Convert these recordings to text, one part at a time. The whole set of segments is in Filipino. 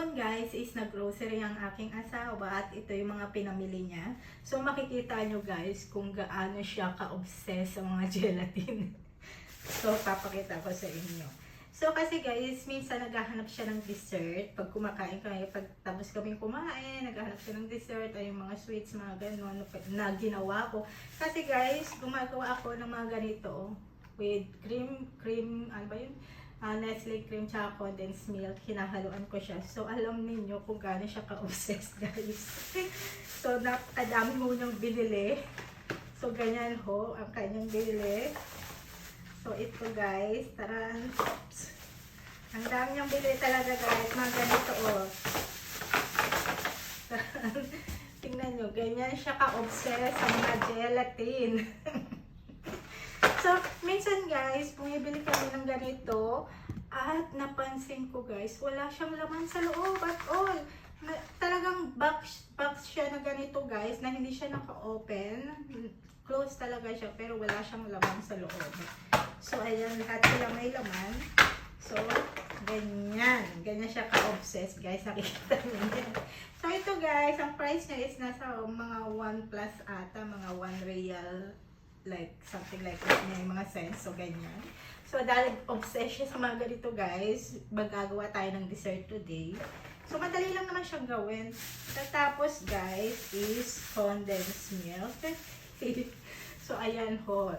Kahapon guys is nag-grocery ang aking asawa at ito yung mga pinamili niya. So makikita nyo guys kung gaano siya ka-obsess sa mga gelatin. so papakita ko sa inyo. So kasi guys, minsan naghahanap siya ng dessert. Pag kumakain kami, pag tapos kami kumain, naghahanap siya ng dessert, ay yung mga sweets, mga ganon na ginawa ko. Kasi guys, gumagawa ako ng mga ganito with cream, cream, ano ba yun? Ah, Nestle cream tsaka condensed milk, hinahaluan ko siya. So, alam ninyo kung gaano siya ka-obsessed, guys. so, napakadami mo niyang binili. So, ganyan ho, ang kanyang binili. So, ito guys, taran. Oops. Ang dami niyang binili talaga guys, mga ganito oh. Tingnan nyo, ganyan siya ka-obsessed sa mga gelatin. So, minsan guys, bumibili kami ng ganito at napansin ko guys, wala siyang laman sa loob at all. Na, talagang box, box siya na ganito guys, na hindi siya naka-open. Close talaga siya, pero wala siyang laman sa loob. So, ayan, lahat sila may laman. So, ganyan. Ganyan siya ka-obsessed guys. Nakikita niyo. So, ito guys, ang price niya is nasa mga 1 plus ata, mga 1 real like something like that may mga sense so ganyan so dahil obsessed siya sa mga ganito guys magagawa tayo ng dessert today so madali lang naman siyang gawin tapos guys is condensed milk so ayan ho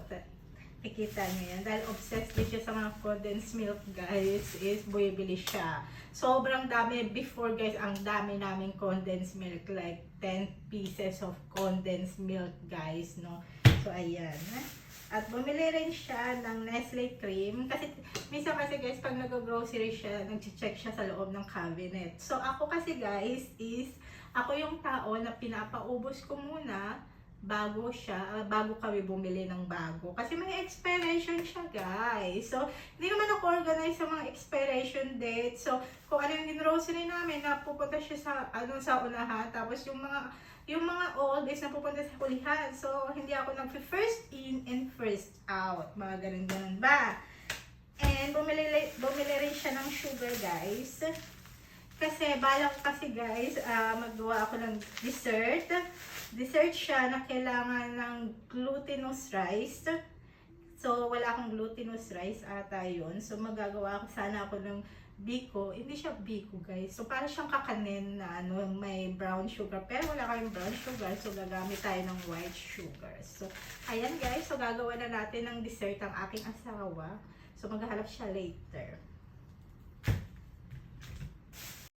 Ikita niyo yan. Dahil obsessed din siya sa mga condensed milk, guys, is bumibili siya. Sobrang dami. Before, guys, ang dami namin condensed milk. Like, 10 pieces of condensed milk, guys, no? So, ayan. At bumili rin siya ng Nestle cream. Kasi, minsan kasi, guys, pag nag-grocery siya, nag-check siya sa loob ng cabinet. So, ako kasi, guys, is, ako yung tao na pinapaubos ko muna bago siya, ah, bago kami bumili ng bago. Kasi may expiration guys. So, hindi naman ako organize sa mga expiration date. So, kung ano yung grocery namin, napupunta siya sa, ano, sa unahan. Tapos, yung mga, yung mga old is napupunta sa hulihan. So, hindi ako nag-first in and first out. Mga ganun-ganun ba? And, bumili, bumili rin siya ng sugar, guys. Kasi, balak kasi, guys, ah, maggawa ako ng dessert dessert siya na kailangan ng glutinous rice. So, wala akong glutinous rice ata yun. So, magagawa ako sana ako ng biko. Hindi siya biko, guys. So, para siyang kakanin na ano, may brown sugar. Pero wala kayong brown sugar. So, gagamit tayo ng white sugar. So, ayan guys. So, gagawa na natin ng dessert ang aking asawa. So, maghahanap siya later.